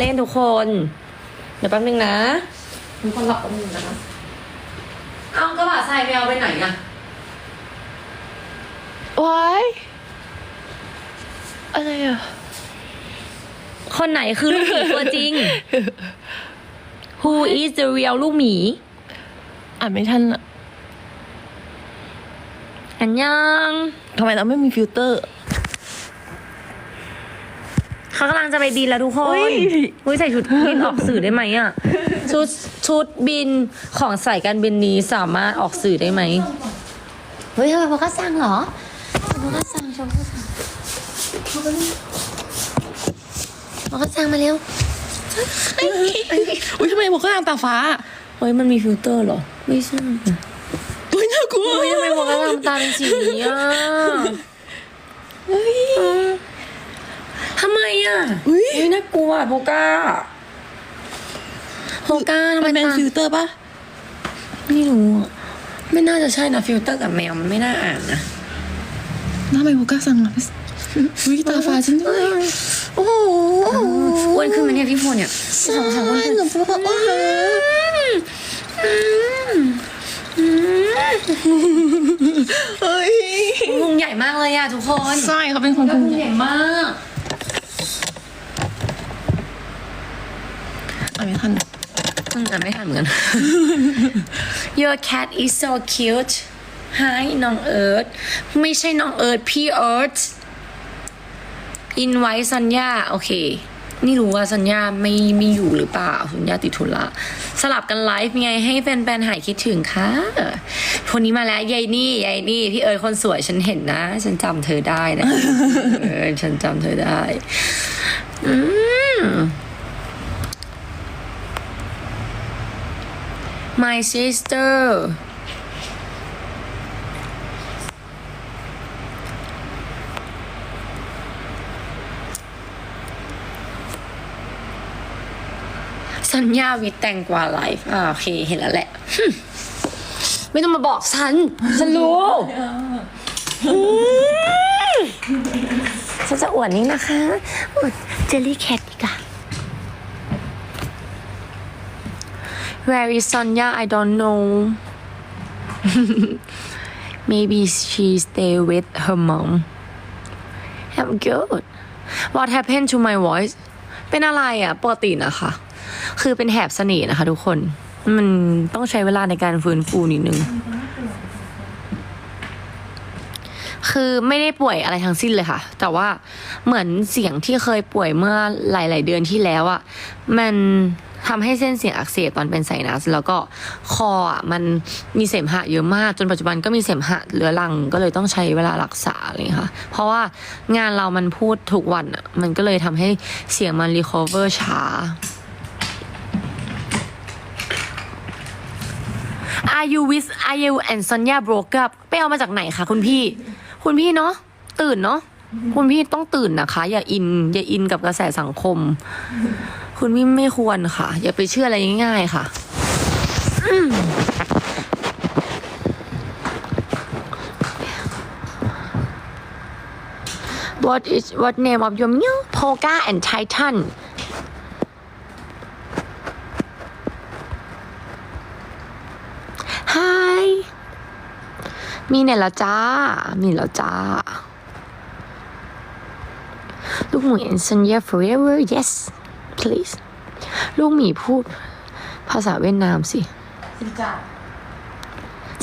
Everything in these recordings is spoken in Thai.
เล่นทุกคน เดี๋ยวแป๊บนึงนะ ทุกคนหลับแป๊บนึงนะคะ เอากระบะทรายแมวไปไหนอะว้ายอะไรอะ คนไหนคือลูกหมีตัวจริง Who is the real ลูกหมี อ่านไม่ทันอะอันยังทำไมเราไม่มีฟิลเตอร์ เขากำลังจะไปบินแล้วทุกคนอุ๊ย อุ้ยใส่ชุดบินออกสื่อได้ไหมอะชุดชุดบินของสายการบินนี้สามารถออกสื่อได้ไหม เฮ้ยทำไมพวกก็สั่งเหรอพวกก็สั่งชมพวกก็สั่งพวกก็สั่งมาเร็วอุ้ยทำไมบอกก็ตามตาฟ้าเฮ้ยมันมีฟิลเตอร์เหรอ ไม่ใช่อุ้ยน่ากลัวเฮ้ยทำไมบอกว่าทำตาเป็นสีนี้อะทำไม อะอุ้ยเฮ้ยน่ากลัวโพก้าโพก้าทำไมมันเป็นตาฟิลเตอร์ปะไม่รู้อะไม่น่าจะใช่นะฟิลเตอร์กับแมวมันไม่น่าอ่านนะทำไมบอกก็สั่งอะอุ้ยตาฟ้าฉันด้วยโอ้โหอ้วนขึ้นไหมเนี่ยพี่พลเนี่ยสองสามวันขึ้นหนูพูดว่าอ้เฮ้ยพุงใหญ่มากเลยอะทุกคน ใช่เขาเป็นคนแล้วพุพุงงใหญ่มากานไม่ทันอืมอ่านไม่ทันเหมือนกัน Your cat is so cute Hi น้องเอิร์ธไม่ใช่น้องเอิร์ธพี่เอิร์ธ invite สัญญาโอเคนี่รู้ว่าสัญญาไม่ไม่อยู่หรือเปล่าสัญญาติดธุระสลับกันไลฟ์ไงให้แฟนๆหายคิดถึงค่ะคนนี้มาแล้วยายนี่ยายนี่พี่เอิร์ธคนสวยฉันเห็นนะ ฉันจำเธอได้นะเออฉันจำเธอได้ อืม My sister สัญญาวิทย์แตงกวาไลฟ์อ่าโอเค เห็นแล้วแหละฮึ่มไม่ต้องมาบอกฉัน ฉันรู้อืมฉันจะอวดนี้นะคะอวดเจลลี่แคทดีกว่า Where is Sonia? I don't know. Maybe she stay with her mom. I'm good. What happened to my voice? เป็นอะไรอะ่ะปกตินะคะ คือเป็นแหบเสน่ห์นะคะทุกคน มันต้องใช้เวลาในการฟื้นฟูนิดนึง คือไม่ได้ป่วยอะไรทั้งสิ้นเลยค่ะ แต่ว่าเหมือนเสียงที่เคยป่วยเมื่อหลาย ๆ เดือนที่แล้วอะ่ะ มัน ทำให้เส้นเสียงอักเสบตอนเป็นไซนัส แล้วก็คออะมันมีเสมหะเยอะมาก จนปัจจุบันก็มีเสมหะเรื้อรังก็เลยต้องใช้เวลารักษาอะไรอย่างเลยค่ะ เพราะว่างานเรามันพูดทุกวันอะมันก็เลยทำให้เสียงมันรีคอเวอร์ช้า Are you with Are you and Sonia broke up ไปเอามาจากไหนคะคุณพี่ คุณพี่เนาะตื่นเนาะคุณพี่ต้องตื่นนะคะ อย่าอิน อย่าอินกับกระแสสังคม คุณพี่ไม่ควรค่ะ อย่าไปเชื่ออะไรง่ายๆค่ะอืม What is what name of your meal? Polka and Titan. Hi มีเนี่ยแล้วจ้า มีแล้วจ้า ลูกหมู and Sonia forever yes please ลูกหมีพูด ภาษาเวียดนามสิ สิจ้า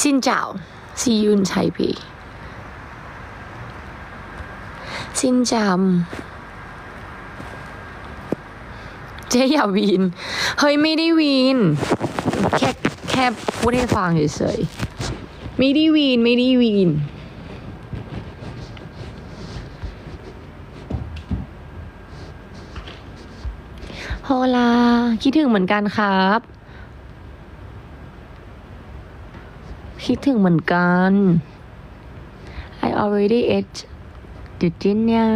ซินเจ้าซียุนไทเปซินจามเจ๊อย่าวีน เฮ้ยไม่ได้วีน แค่แค่พูดให้ฟังเฉยๆไม่ได้วีน ไม่ได้วีน ฮลา คิดถึงเหมือนกันครับ คิดถึงเหมือนกัน I already ate the dinner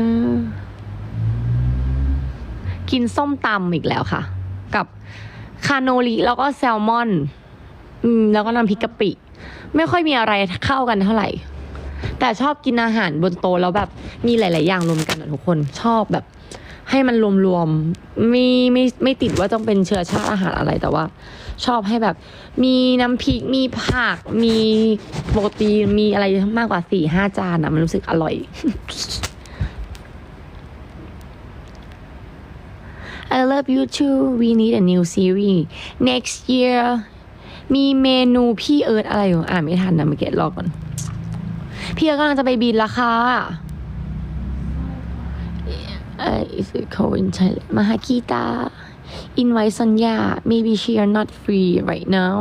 กินส้มตำอีกแล้วค่ะ กับคาโนริแล้วก็แซลมอน อืม แล้วก็น้ำพริกกะปิ ไม่ค่อยมีอะไรเข้ากันเท่าไหร่ แต่ชอบกินอาหารบนโต๊ะแล้วแบบมีหลาย ๆ อย่างรวมกันอะทุกคนชอบแบบ ให้มันรวมๆไม่ไม่ไม่ติดว่าต้องเป็นเชื้อชาติอาหารอะไรแต่ว่า ชอบให้แบบ มีน้ำพริกมีผัก มีโปรตีนมีอะไรมากกว่าสี่ห้าจานอะมันรู้สึกอร่อย I love you too we need a new series next year มีเมนูพี่เอิร์ธอะไรอยู่อ่านไม่ทันนะเมื่อกี้รอก่อน พี่เอิร์ธกำลังจะไปบินละค่ะ เอ่อ is it cold in Thailand มาหากีตา invite Sonya maybe she are not free right now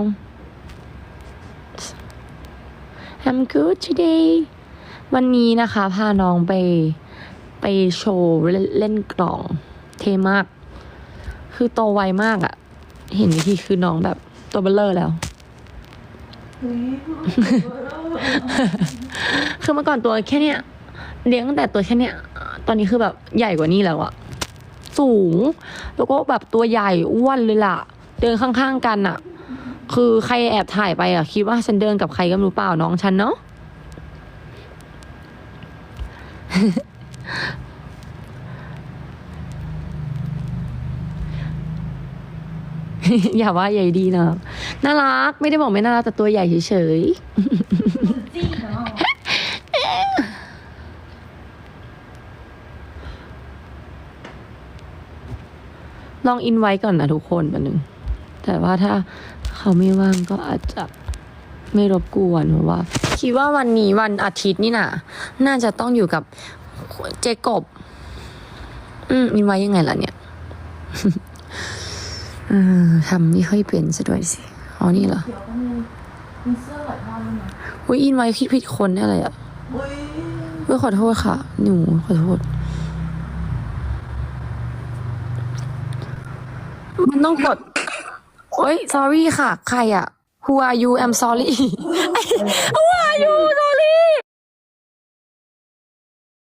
I'm good today วันนี้นะคะพาน้องไปไปโชว์เล่นเล่นกล่องเทมาก คือโตไวมากอะ เห็นวิธีคือน้องแบบตัวเบลเลอร์แล้ว คือเมื่อก่อนตัวแค่เนี้ยเลี้ยงตั้งแต่ตัวแค่เนี้ย ตอนนี้คือแบบใหญ่กว่านี้แล้วอะสูง แล้วก็แบบตัวใหญ่อ้วนเลยล่ะ เดินข้างๆกันอะคือใครแอบถ่ายไปอะคิดว่าฉันเดินกับใครก็ไม่รู้เปล่าน้องฉันเนาะอย่าว่าใหญ่ดีนะ น่ารัก ไม่ได้บอกไม่น่ารักแต่ตัวใหญ่เฉยๆ จี้เนาะ ลองอินไว้ก่อนนะทุกคนแป๊บนึง แต่ว่าถ้าเขาไม่ว่างก็อาจจะไม่รบกวนเพราะว่า คิดว่าวันนี้วันอาทิตย์นี่น่ะน่าจะต้องอยู่กับเจกบ อืมอินไว้ยังไงล่ะเนี่ยทำไม่ค่อยเป็นซะด้วยสิอ๋อนี่เหรอมีเสื้อหลายท่อนเลยนะอุ้ยอินไว้คิดผิดคนแน่เลยอะอุ้ยขอโทษค่ะ หนูขอโทษ มันต้องกด โอ้ย sorry ค่ะ ใครอะ who are you I'm sorry who are you sorry